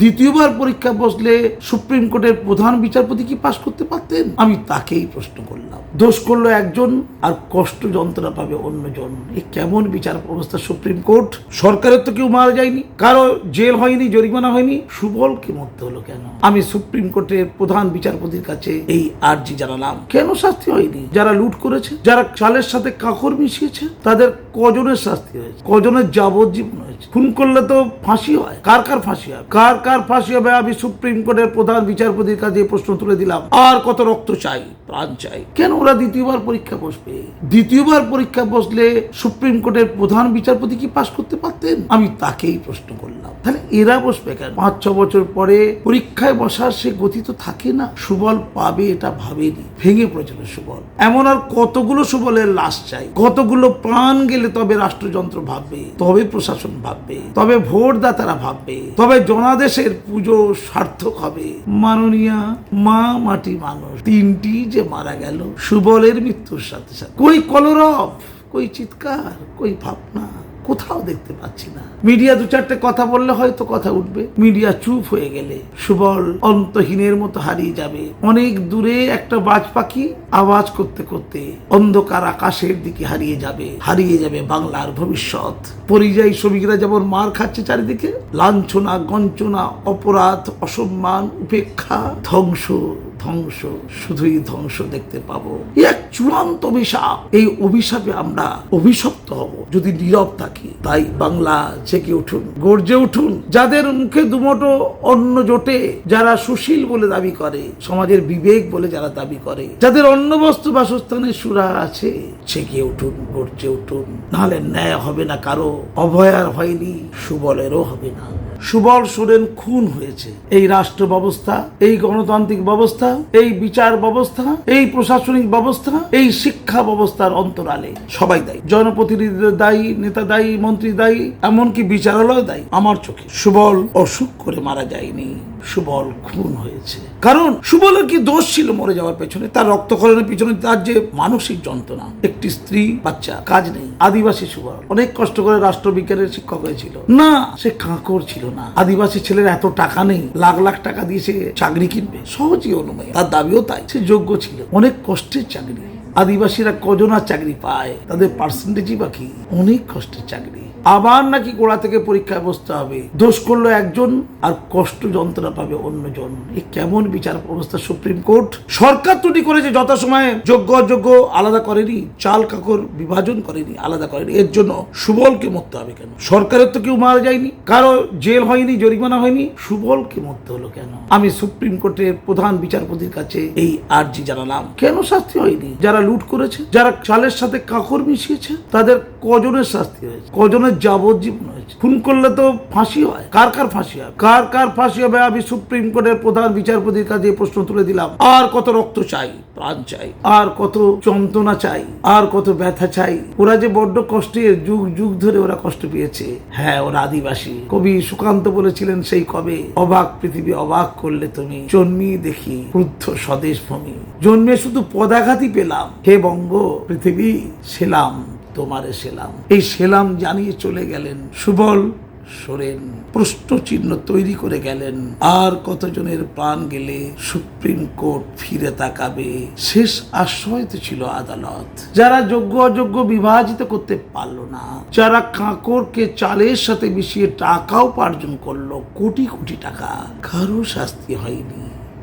দ্বিতীয়বার পরীক্ষা বসলে সুপ্রিম কোর্টের প্রধান বিচারপতি কি পাশ করতে পারতেন? আমি তাকেই প্রশ্ন করলাম। দোষ করল একজন আর কষ্ট যন্ত্রণা পাবে অন্যজন। এ কেমন বিচার ব্যবস্থা সুপ্রিম কোর্ট? সরকারের তো কেউ মারা যায়নি, কারও জেল হয়নি, জরিমানা হয়নি। সুবলকে মরতে হলো কেন? আমি সুপ্রিম কোর্টের প্রধান বিচারপতির কাছে এই আর্জি জানালাম। কেন শাস্তি হয়নি? যারা লুট করেছে, যারা চালের সাথে কাকর মিশিয়েছে, তাদের কজনের শাস্তি হয়েছে? কজনের যাবজ্জীবন হয়েছে। খুন করলে তো ফাঁসি হয়। কার কার ফাঁসি হয় কার কার ফাঁসি হবে? আমি সুপ্রিম কোর্টের প্রধান বিচারপতির কাছে প্রশ্ন তুলে দিলাম। আর কত রক্ত চাই? প্রাণ চাই। কেন ওরা দ্বিতীয়বার পরীক্ষা বসবে? দ্বিতীয়বার পরীক্ষা বসলে সুপ্রিম কোর্টের প্রধান বিচারপতি কি পাশ করতে পারতেন? আমি তাকেই প্রশ্ন করলাম। তাহলে এরা বসবে কেন? পাঁচ, ছ বছর পরে পরীক্ষায় বসার সে গতি তো থাকে না। সুবল পাবে এটা ভাবেনি। ভেঙে পড়েছিল সুবল। এমন আর কতগুলো সুবলের লাশ চাই? কতগুলো প্রাণ গেলে তবে রাষ্ট্রযন্ত্র ভাববে? তবে প্রশাসন ভাববে, তবে ভোটদাতারা ভাববে, তবে জনাদেশের পুজো সার্থক হবে। মাননীয়া মা মাটি মানুষ, তিনটি যে মারা গেল, সুবলের মৃত্যুর সাথে সাথে। কই কলরব, কই চিৎকার, কই ভাবনা। কোথাও দেখতে পাচ্ছি না। মিডিয়া দু চারটে কথা বললে হয়তো কথা উঠবে। মিডিয়া চুপ হয়ে গেলে সুবল অন্তহীনের মতো হারিয়ে যাবে। অনেক দূরে একটা বাজ পাখি আওয়াজ করতে করতে অন্ধকার আকাশের দিকে হারিয়ে যাবে। হারিয়ে যাবে বাংলার ভবিষ্যৎ। পরিযায়ী শ্রমিকরা যেমন মার খাচ্ছে চারিদিকে, লাঞ্ছনা, গঞ্চনা, অপরাধ, অসম্মান, উপেক্ষা, ধ্বংস। ধ্বংস, শুধুই ধ্বংস দেখতে পাবো। এক চূড়ান্ত অভিশাপ। এই অভিশাপে আমরা অভিশপ্ত হব। যদি নীরব থাকি, তাই বাংলা জেগে উঠুন, গর্জে উঠুন। যাদের মুখে দুমোটো অন্ন জোটে, যারা সুশীল বলে দাবি করে, সমাজের বিবেক বলে যারা দাবি করে, যাদের অন্ন বস্ত্র বাসস্থানের সুরা আছে, জেগে উঠুন, গর্জে উঠুন। নাহলে ন্যায় হবে না কারও, অভয়ার হয়নি, সুবলেরও হবে না। সুবল সুরেন খুন হয়েছে। এই রাষ্ট্র ব্যবস্থা, এই গণতান্ত্রিক ব্যবস্থা, এই বিচার ব্যবস্থা, এই প্রশাসনিক ব্যবস্থা, এই শিক্ষা ব্যবস্থার অন্তরালে সবাই দায়ী। জনপ্রতিনিধিদের দায়ী, নেতা দায়ী, মন্ত্রী দায়ী, এমনকি বিচারালয় দায়ী। আমার চোখে সুবল অসুখ করে মারা যায়নি। সুবল খুন হয়েছে। কারণ সুবলের কি দোষ ছিল মরে যাওয়ার পেছনে? তার রক্তক্ষরণের পিছনে তার যে মানসিক যন্ত্রণা, একটি স্ত্রী, বাচ্চা, কাজ নেই। আদিবাসী সুবল। অনেক কষ্ট করে রাষ্ট্রবিজ্ঞানের শিক্ষক হয়েছিল। না, সে কাঁকর ছিল না। আদিবাসী ছেলের এত টাকা নেই, লাখ লাখ টাকা দিয়ে সে চাকরি কিনবে। সহজই অনুময় তার দাবিও তাই। সে যোগ্য ছিল। অনেক কষ্টের চাকরি। আদিবাসীরা কজন আর চাকরি পায়? তাদের পার্সেন্টেজই বাকি অনেক কষ্টের চাকরি। আবার নাকি গোড়া থেকে পরীক্ষায় বসতে হবে? দোষ করল একজন আর কষ্ট যন্ত্রণা পাবে অন্যজন। এ কেমন বিচার ব্যবস্থা সুপ্রিম কোর্ট? সরকার ত্রুটি করেছে যথাসময়ে। যোগ্য, অযোগ্য আলাদা করেনি। চাল কাকর বিভাজন করেনি, আলাদা করেনি। এর জন্য সুবলকে মরতে হবে কেন? সরকারের তো কেউ মারা যায়নি, কারও জেল হয়নি, জরিমানা হয়নি। সুবলকে মরতে হলো কেন? আমি সুপ্রিম কোর্টের প্রধান বিচারপতির কাছে এই আর্জি জানালাম। কেন শাস্তি হয়নি? যারা লুট করেছে, যারা চালের সাথে কাকর মিশিয়েছে, তাদের কজনের শাস্তি হয়েছে? কজনের যাবজ্জীবন হয়েছে। খুন করলে তো ফাঁসি হয়। কার কার ফাঁসি কার কার ফাঁসি হবে আমি সুপ্রিম কোর্টের প্রধান বিচারপতির কাছে প্রশ্ন তুলে দিলাম। আর কত রক্ত চাই? প্রাণ চাই। আর কত যন্ত্রণা চাই? আর কত ব্যথা চাই? ওরা যে বড্ড যুগ যুগ ধরে ওরা কষ্ট পেয়েছে। হ্যাঁ ওরা আদিবাসী। কবি সুকান্ত বলেছিলেন সেই কবে, অবাক পৃথিবী অবাক করলে তুমি। জন্মি দেখি ক্রুদ্ধ স্বদেশ ভূমি। জন্মে শুধু পদাঘাতই পেলাম। হে বঙ্গ পৃথিবী, সেলাম। তোমারে সেলাম। এই সেলাম জানিয়ে চলে গেলেন। সুবল সোরেন, প্রশ্ন চিহ্ন তৈরি করে গেলেন। আর কতজনের প্রাণ গেলে সুপ্রিম কোর্ট ফিরে তাকাবে? শেষ আশ্রয় তো ছিল আদালত। যারা যোগ্য অযোগ্য বিভাজিত করতে পারল না, যারা কাঁকরকে চালের সাথে মিশিয়ে টাকা উপার্জন করল, কোটি কোটি টাকা। কারও শাস্তি হয়নি।